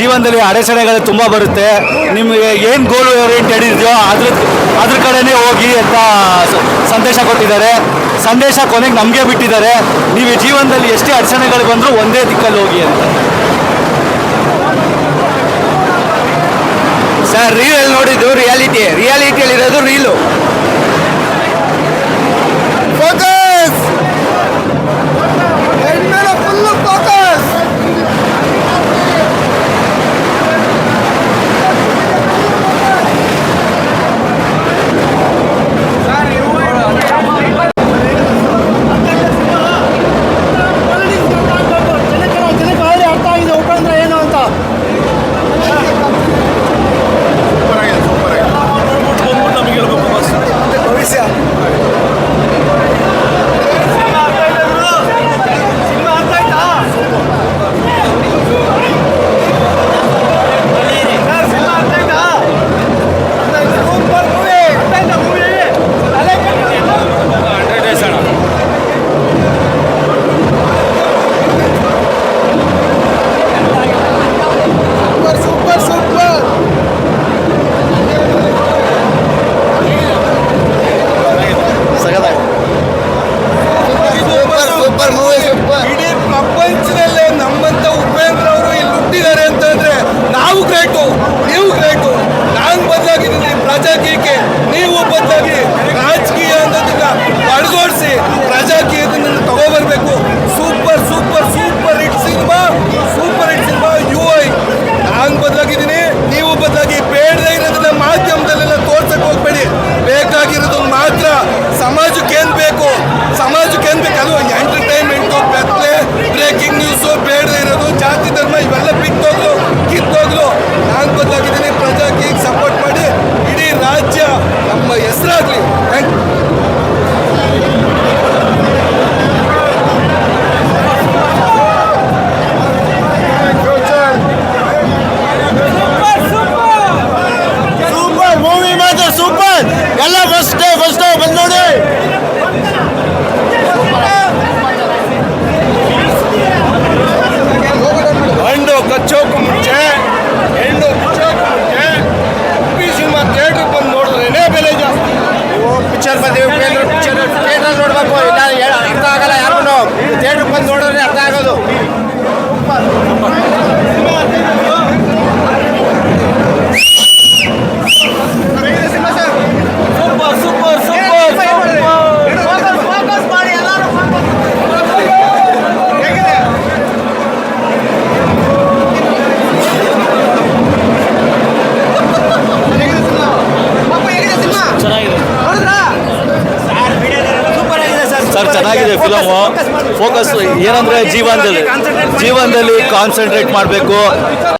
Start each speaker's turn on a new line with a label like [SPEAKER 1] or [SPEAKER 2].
[SPEAKER 1] ಜೀವನದಲ್ಲಿ ಅಡೆತಡೆಗಳು ತುಂಬ ಬರುತ್ತೆ. ನಿಮಗೆ ಏನು ಗೋಲ್ ಓರಿಯೆಂಟೆಡ್ ಇದೆಯೋ ಅದ್ರ ಅದ್ರ ಕಡೆನೇ ಹೋಗಿ ಅಂತ ಸಂದೇಶ ಕೊಟ್ಟಿದ್ದಾರೆ. ಸಂದೇಶ ಕೊನೆಗೆ ನಮಗೆ ಬಿಟ್ಟಿದ್ದಾರೆ. ನೀವು ಜೀವನದಲ್ಲಿ ಎಷ್ಟೇ ಅಡಚಣೆಗಳು ಬಂದರೂ ಒಂದೇ ದಿಕ್ಕಲ್ಲಿ ಹೋಗಿ ಅಂತ.
[SPEAKER 2] ಸರ್ ರೀಲ್ ನೋಡಿದ್ದು ರಿಯಾಲಿಟಿ ರಿಯಾಲಿಟಿಯಲ್ಲಿ ಇರೋದು ರೀಲು ಬಡಗೋಡಿಸಿ ಪ್ರಜಾಕೀಯದಿಂದ ತಗೋಬರ್ಬೇಕು. Super super super hit cinema. Super hit cinema U I ನಾನು ಬದಲಾಗಿದ್ದೀನಿ, ನೀವು ಬದಲಾಗಿ ಬೇಡದೇ ಇರೋದನ್ನ ಮಾಧ್ಯಮದಲ್ಲೆಲ್ಲ ತೋರ್ಸಕ್ ಹೋಗ್ಬೇಡಿ. ಬೇಕಾಗಿರೋದು ಮಾತ್ರ ಸಮಾಜಕ್ಕೆ ಏನು ಬೇಕು? ಸಮಾಜಕ್ಕೆ ಏನು ಬೇಕು? ಅದು ಎಂಟರ್ಟೈನ್ಮೆಂಟು ಬೆತ್ತಲೆ ಬ್ರೇಕಿಂಗ್ ನ್ಯೂಸು ಬೇಡದೇ ಇರೋದು, ಜಾತಿ ಧರ್ಮ, ಇವೆಲ್ಲ ಬಿತ್ತೋಗ್ಲು ಕಿತ್ತೋಗ್ಲು. ನಾನು ಬದಲಾಗಿದ್ದೀನಿ ಪ್ರಜಾಕೀಯ ಸಪೋರ್ಟ್ ಮಾಡಿ. ಇಡೀ ರಾಜ್ಯ ನಮ್ಮ ಹೆಸರಾಗ್ಲಿ.
[SPEAKER 1] ಸರ್ ಚೆನ್ನಾಗಿದೆ ಫಿಲಮು ಫೋಕಸ್ ಏನಂದ್ರೆ ಜೀವನದಲ್ಲಿ ಜೀವನದಲ್ಲಿ ಕಾನ್ಸಂಟ್ರೇಟ್ ಮಾಡಬೇಕು.